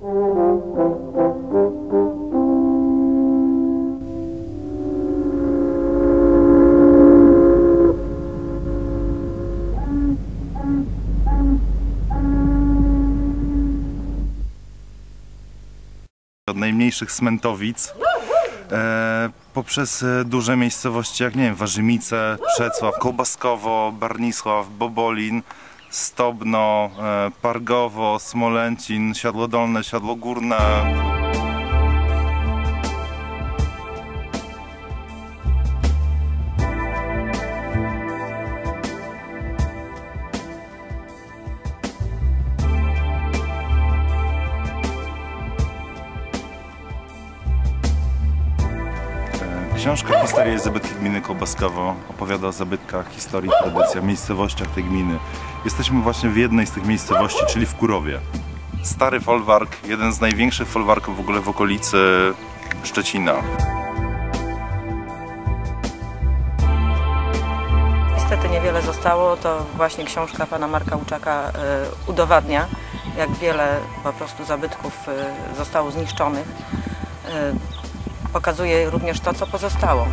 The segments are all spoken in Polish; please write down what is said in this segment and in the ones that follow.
od najmniejszych cmentowic e, poprzez e, duże miejscowości jak nie wiem, Warzymice, Przecław, Kołbaskowo, Barnisław, Bobolin, Stobno, e, Pargowo, Smolęcin, Siadło Dolne, Siadło Górne. Książka Historia zabytki gminy Kołbaskowo opowiada o zabytkach, historii, tradycjach, miejscowościach tej gminy. Jesteśmy właśnie w jednej z tych miejscowości, czyli w Kurowie. Stary folwark, jeden z największych folwarków w ogóle w okolicy Szczecina. Niestety niewiele zostało, to właśnie książka pana Marka Łuczaka y, udowadnia, jak wiele po prostu zabytków y, zostało zniszczonych. Pokazuje również to, co pozostało.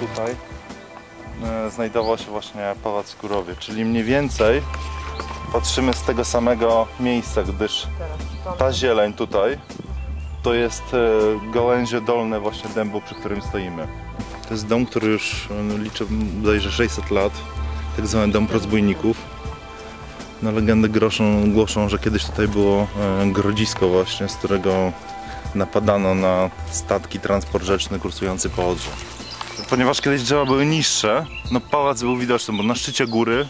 Tutaj e, znajdował się właśnie Pałac w Kurowie, czyli mniej więcej patrzymy z tego samego miejsca, gdyż ta zieleń tutaj to jest e, gałęzie dolne właśnie dębu, przy którym stoimy. To jest dom, który już e, liczy bodajże 600 lat, tak zwany dom rozbójników. No legendy groszą, głoszą, że kiedyś tutaj było e, grodzisko właśnie, z którego napadano na statki, transport rzeczny kursujący po Odrze. Ponieważ kiedyś drzewa były niższe, no pałac był widoczny, bo na szczycie góry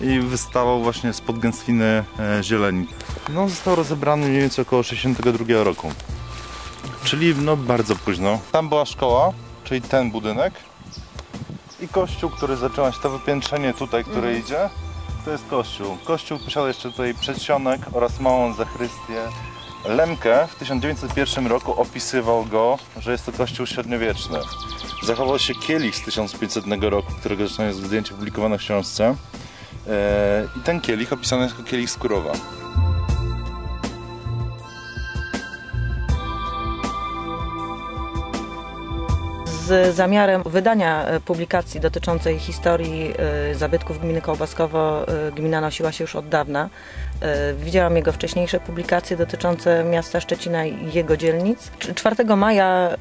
i wystawał właśnie spod gęstwiny e, zieleni. No został rozebrany mniej więcej około 62 roku. Czyli no bardzo późno. Tam była szkoła, czyli ten budynek i kościół, który zaczęła się to wypiętrzenie tutaj, które idzie. To jest kościół. Kościół posiada jeszcze tutaj przedsionek oraz małą zachrystię. Lemke w 1901 roku opisywał go, że jest to kościół średniowieczny. Zachował się kielich z 1500 roku, którego zresztą jest zdjęcie publikowane w książce. Eee, I ten kielich opisany jest jako kielich z Z zamiarem wydania e, publikacji dotyczącej historii e, zabytków gminy Kołbaskowo e, gmina nosiła się już od dawna. Widziałam jego wcześniejsze publikacje dotyczące miasta Szczecina i jego dzielnic. Cz- 4 maja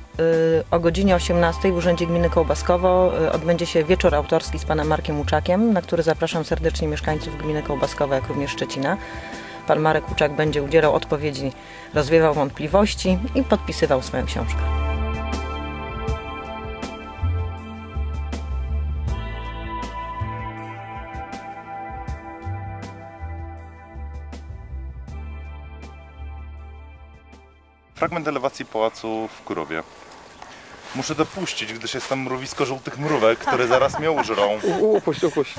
o godzinie 18 w Urzędzie Gminy Kołbaskowo odbędzie się wieczór autorski z panem Markiem Łuczakiem, na który zapraszam serdecznie mieszkańców gminy Kołbaskowa, jak również Szczecina. Pan Marek Łuczak będzie udzielał odpowiedzi, rozwiewał wątpliwości i podpisywał swoją książkę. Fragment elewacji pałacu w Kurowie. Muszę dopuścić, gdyż jest tam mrowisko żółtych mrówek, które zaraz mnie użrą. Upuść, upuść.